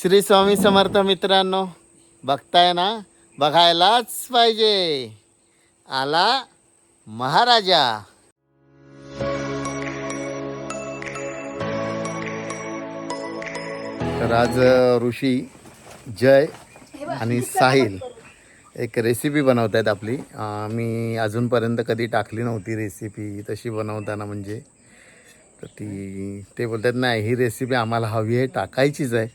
श्री स्वामी समर्थ मित्रांनो बघताय ना? बघायलाच पाहिजे. आला महाराजा. तर आज ऋषी जय आणि साहिल. एक रेसिपी बनवत आहेत आपली मी अजूनपर्यंत कधी टाकली नव्हती रेसिपी तशी बनवताना म्हणजे तर ती ते बोलतात नाही ही रेसिपी आम्हाला हवी आहे टाकायचीच आहे.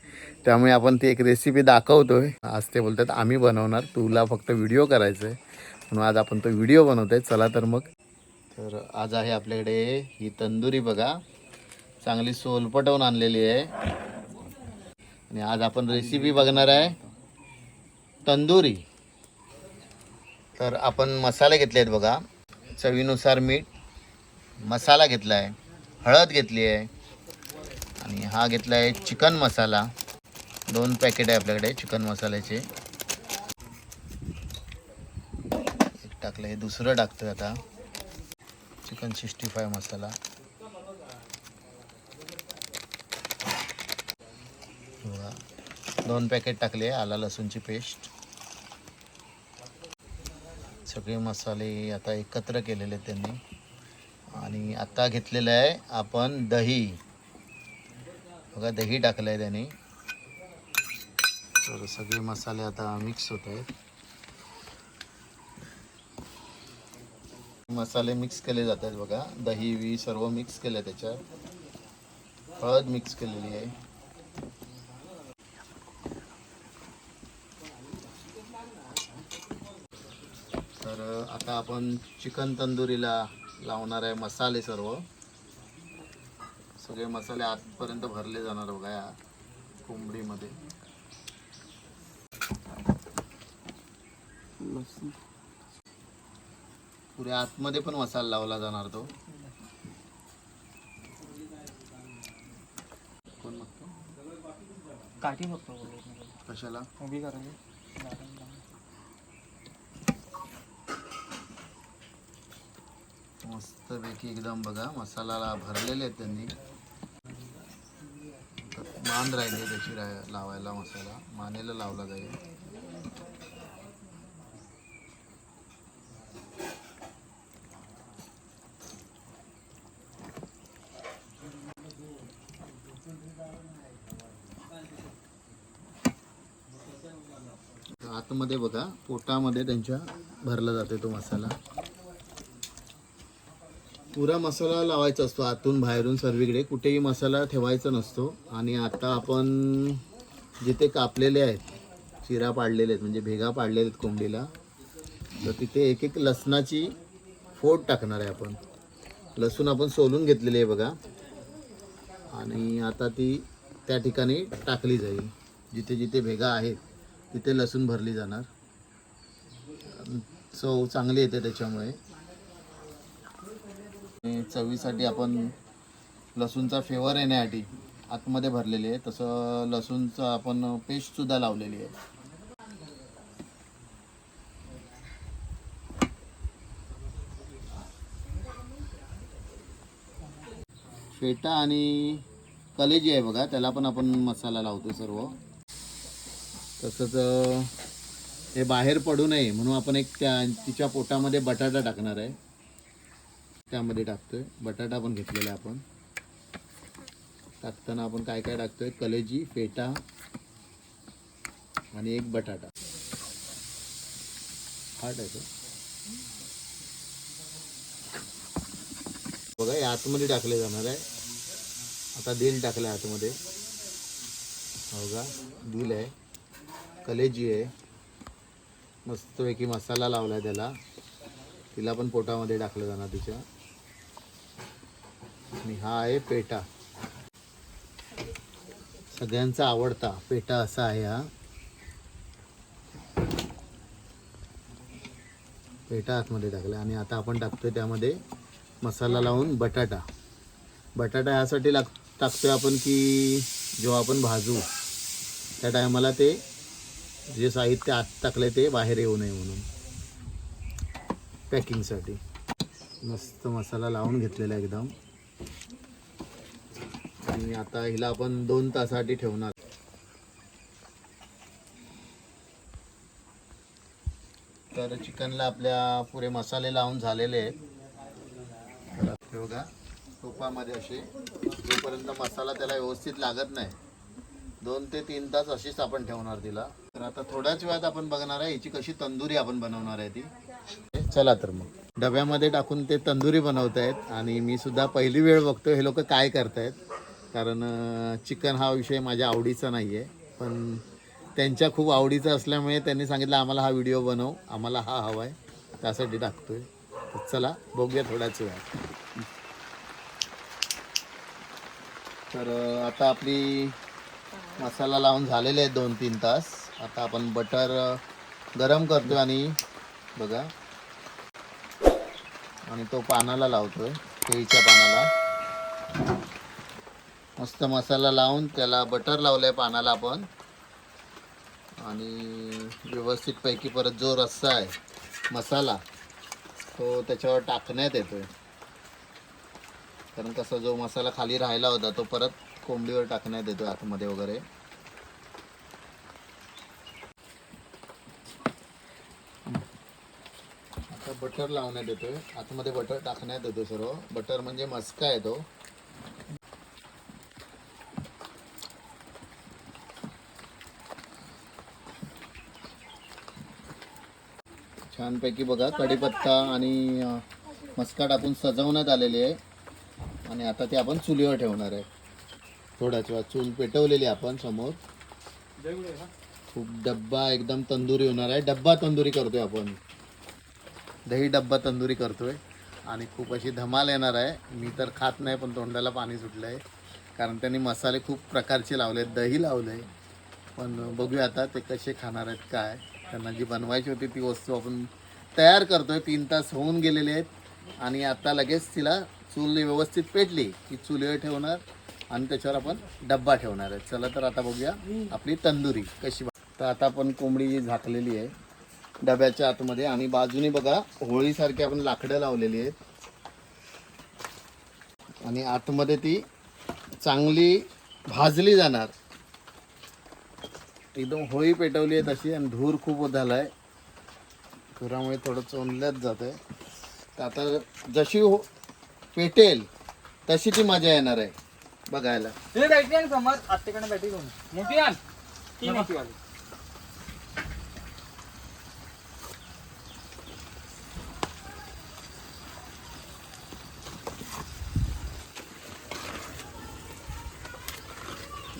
त्यामुळे आपण ती एक रेसिपी दाखवतो आहे आज ते बोलतात आम्ही बनवणार तुला फक्त व्हिडिओ करायचा आहे म्हणून आज आपण तो व्हिडिओ बनवतोय. चला तर मग. तर आज आहे आपल्याकडे ही तंदुरी बघा. चांगली सोलपटवून आणलेली आहे. आणि आज आपण रेसिपी बघणार आहे तंदुरी. तर आपण मसाले घेतले आहेत बघा. चवीनुसार मीठ मसाला घेतला आहे हळद घेतली आहे. आणि हा घेतला आहे चिकन मसाला. दोन पॅकेट आहे आपल्याकडे चिकन मसाल्याचे. एक टाकलं हे दुसरं टाकतोय आता. Chicken sixty five masala. बघा दोन पॅकेट टाकले आला लसूणची पेस्ट सगळे मसाले आता एकत्र केलेले आहेत त्यांनी. आणि आता घेतलेलं आहे आपण दही. बघा दही टाकलं आहे त्याने. तर सगळे मसाले आता मिक्स होत आहेत. मसाले मिक्स केले जात आहेत बघा. दही वी सर्व मिक्स केलं त्याच्यात. हळद मिक्स केलेली आहे. तर आता आपण चिकन तंदुरीला लावणार आहे मसाले सर्व. सगळे मसाले आतपर्यंत भरले जाणार बघा या कोंबडीमध्ये. पुऱ्या आतमध्ये पण मसाला लावला जाणार तो. कोण मागतो काठी बघतो. कशाला? उभी करायची. मस्तपैकी एकदम बघा मसाला भरलेले आहेत त्यांनी. मान राहिली त्याची रा- लावायला मसाला. मानेला लावला जाईल. आतमध्ये बघा पोटामध्ये त्यांच्या भरला जाते तो मसाला. पुरा मसाला लावायचा असतो आतून बाहेरून सर्वीकडे. कुठेही मसाला ठेवायचा नसतो. आणि आता आपण जिथे कापलेले आहेत चिरा पाडलेले आहेत म्हणजे भेगा पाडलेले आहेत कोंबडीला तर तिथे एक एक लसणाची फोड टाकणार आहे आपण. लसूण आपण सोलून घेतलेली आहे बघा. आणि आता ती त्या ठिकाणी टाकली जाईल. जिथे जिथे भेगा आहेत तिथे लसूण भरली जाणार. चव चांगली येते त्याच्यामुळे. आणि चवीसाठी आपण लसूणचा फ्लेवर येण्यासाठी आतमध्ये भरलेली आहे. तसं लसूणचं आपण पेस्ट सुद्धा लावलेली आहे. फेटा आणि कलेजी आहे बघा त्याला पण आपण मसाला लावतो सर्व. तसंच हे बाहेर पडू नये म्हणून आपण एक त्या तिच्या पोटामध्ये बटाटा टाकणार आहे. त्यामध्ये टाकतोय. बटाटा पण घेतलेला आहे आपण. टाकताना आपण काय काय टाकतोय? कलेजी फेटा आणि एक बटाटा. हा टाकतो बघा हे आतमध्ये टाकले जाणार आहे. आता दिल टाकलं आहे आतमध्ये. हो का दिल आहे. कलेजी आहे. मस्तपैकी मसाला लावला आहे त्याला. तिला पण पोटामध्ये टाकलं जाणार तिच्या. आणि हा आहे पेटा. सगळ्यांचा आवडता पेटा असा आहे हा. पेटा आतमध्ये टाकला आणि आता आपण टाकतोय त्यामध्ये मसाला लावून बटाटा. बटाटा ह्यासाठी लाग टाकतोय आपण की जेव्हा आपण भाजू. त्या टायमाला ते जे साहित्य आत टाकले ते बाहेर येऊ नये म्हणून. पॅकिंगसाठी. मस्त मसाला लावून घेतलेला आहे एकदम. आणि आता हिला आपण दोन तासासाठी ठेवणार. तर चिकनला आपल्या पुरे मसाले लावून झालेले आहेत. ठेवगा टोपामध्ये असे. जोपर्यंत मसाला त्याला व्यवस्थित लागत नाही दोन ते तीन तास अशीच आपण ठेवणार तिला. तर आता थोड्याच वेळात आपण बघणार आहे याची कशी तंदुरी आपण बनवणार आहे ती. चला तर मग. डब्यामध्ये टाकून ते तंदुरी बनवत आहेत आणि मी सुद्धा पहिली वेळ बघतो हे लोक काय करतायत. कारण चिकन हा विषय माझ्या आवडीचा नाही आहे पण त्यांच्या खूप आवडीचा असल्यामुळे त्यांनी सांगितलं आम्हाला हा व्हिडिओ बनव आम्हाला हा हवा आहे त्यासाठी टाकतोय. तर चला बघूया थोड्याच वेळात. तर आता आपली मसाला लावून झालेले आहेत दोन तीन तास. आता आपण बटर गरम करतोय आणि बघा. आणि तो पानाला लावतोय केळीच्या पानाला. मस्त मसाला लावून त्याला बटर लावलंय पानाला आपण. आणि व्यवस्थितपैकी परत जो रस्सा आहे मसाला तो त्याच्यावर टाकण्यात येतोय. कारण कसा जो मसाला खाली राहिला होता तो परत कोंबडीवर टाकण्यात येतो आतमध्ये वगैरे. आता बटर लावण्यात येतोय. आतमध्ये बटर टाकण्यात येतो सर्व. बटर म्हणजे मस्का आहे तो. छानपैकी बघा कढीपत्ता आणि मस्का टाकून सजवण्यात आलेली आहे. आणि आता ते आपण चुलीवर ठेवणार आहे. थोड्याच वेळात चूल पेटवलेली आपण समोर. खूप डब्बा एकदम तंदुरी होणार आहे. डब्बा तंदुरी करतोय आपण. दही डब्बा तंदुरी करतोय. आणि खूप अशी धमाल येणार आहे. मी तर खात नाही पण तोंडाला पाणी सुटलं आहे कारण त्यांनी मसाले खूप प्रकारचे लावले आहेत दही लावलं आहे पण बघूया आता ते कसे खाणार आहेत काय. त्यांना जी बनवायची होती ती वस्तू आपण तयार करतोय. तीन तास होऊन गेलेले आहेत. आणि आता लगेच तिला चूल व्यवस्थित पेटली की चुलीवर ठेवणार आणि त्याच्यावर आपण डब्बा ठेवणार आहे. चला तर आता बघूया आपली तंदुरी कशी तर आता आपण कोंबडी झाकलेली आहे डब्याच्या आतमध्ये आणि बाजूने बघा होळीसारखी आपण लाकडं लावलेली आहेत. आणि आतमध्ये ती चांगली भाजली जाणार. एकदम होळी पेटवली आहे तशी आणि धूर खूप झाला आहे धुरामुळे थोडं चोंदल्याच जात आहे तर आता जशी हो पेटेल तशी ती मजा येणार आहे बघायला. बॅटरी आण समज बॅटरी घेऊन. मोठी आण. वाली.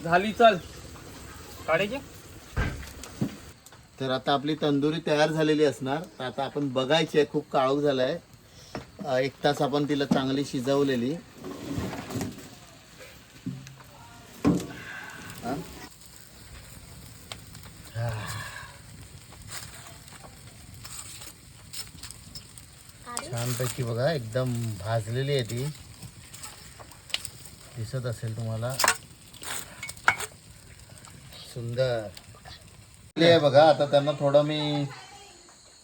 झाली चल. काढायची? तर आता आपली तंदुरी तयार झालेली असणार. तर आता आपण बघायची आहे खूप काळोख झाला आहे एक तास आपण तिला चांगली शिजवलेली. छानपैकी बघा एकदम भाजलेली आहे ती. दिसत असेल तुम्हाला. सुंदर. आहे बघा. आता त्यांना थोडं मी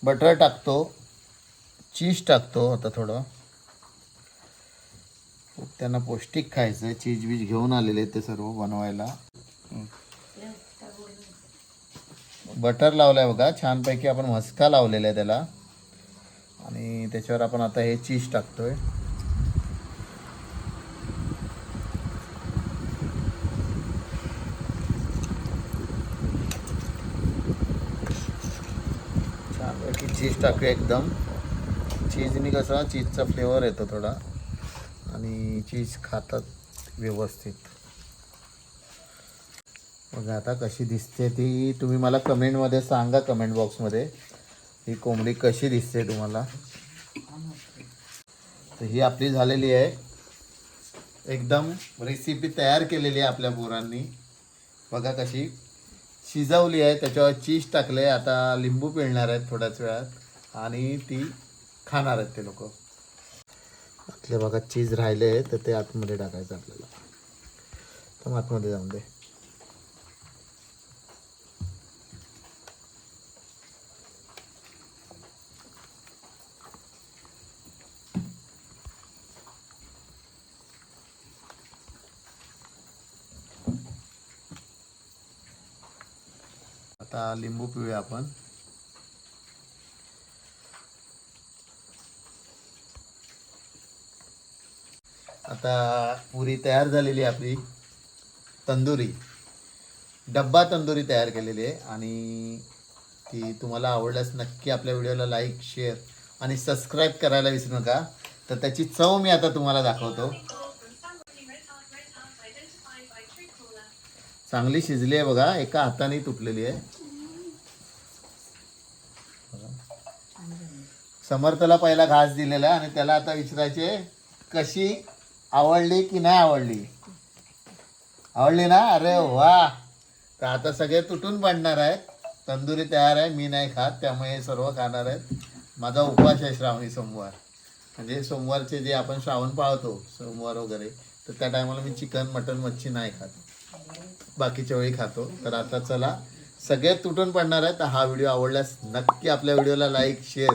बटर टाकतो. चीज टाकतो आता थोडं. त्यांना पौष्टिक खायचं आहे. चीज बीज घेऊन आलेले आहेत ते सर्व बनवायला. बटर लावलाय बघा. छानपैकी आपण मस्का लावलेला आहे त्याला. आणि त्याच्यावर आपण आता हे चीज टाकतोय छानपैकी चीज टाकूया एकदम. चीजनी कसा चीजचा फ्लेवर येतो थोडा. आणि चीज खातात व्यवस्थित. बघा आता कशी दिसते ती. तुम्ही मला कमेंटमध्ये सांगा कमेंट बॉक्समध्ये ही कोंबडी कशी दिसते तुम्हाला. तर ही आपली झालेली आहे. एकदम रेसिपी तयार केलेली आहे आपल्या पोरांनी. बघा कशी शिजवली आहे त्याच्यावर चीज टाकले आता लिंबू पिळणार आहेत थोड्याच वेळात. आणि ती खाणार आहेत ते लोक. आपल्या भागात चीज राहिले तर ते आतमध्ये टाकायचं आपल्याला. तर आतमध्ये जाऊन दे. आता लिंबू पिऊया आपण. आता पुरी तयार झालेली आपली. तंदुरी. डब्बा तंदुरी तयार केलेली आहे आणि ती तुम्हाला आवडल्यास नक्की आपल्या व्हिडिओला लाईक शेअर आणि सबस्क्राईब करायला विसरू नका. तर त्याची चव मी आता तुम्हाला दाखवतो. चांगली शिजली आहे बघा. एका हाताने तुटलेली आहे. समर्थला पहिला घास दिलेला आणि त्याला आता विचारायचे कशी? आवडली की नाही आवडली? आवडली ना? अरे वा. तर आता सगळे तुटून पडणार आहेत. तंदुरी तयार आहे मी नाही खात त्यामुळे हे सर्व खाणार आहेत. माझा उपवास आहे श्रावणी सोमवार. म्हणजे सोमवारचे जे आपण श्रावण पाळतो सोमवार वगैरे तर त्या टायमाला मी चिकन मटन मच्छी नाही खात. बाकीच्या वेळी खातो. तर आता चला सगळे तुटून पडणार आहेत. तर हा व्हिडिओ आवडल्यास नक्की आपल्या व्हिडिओला लाईक शेअर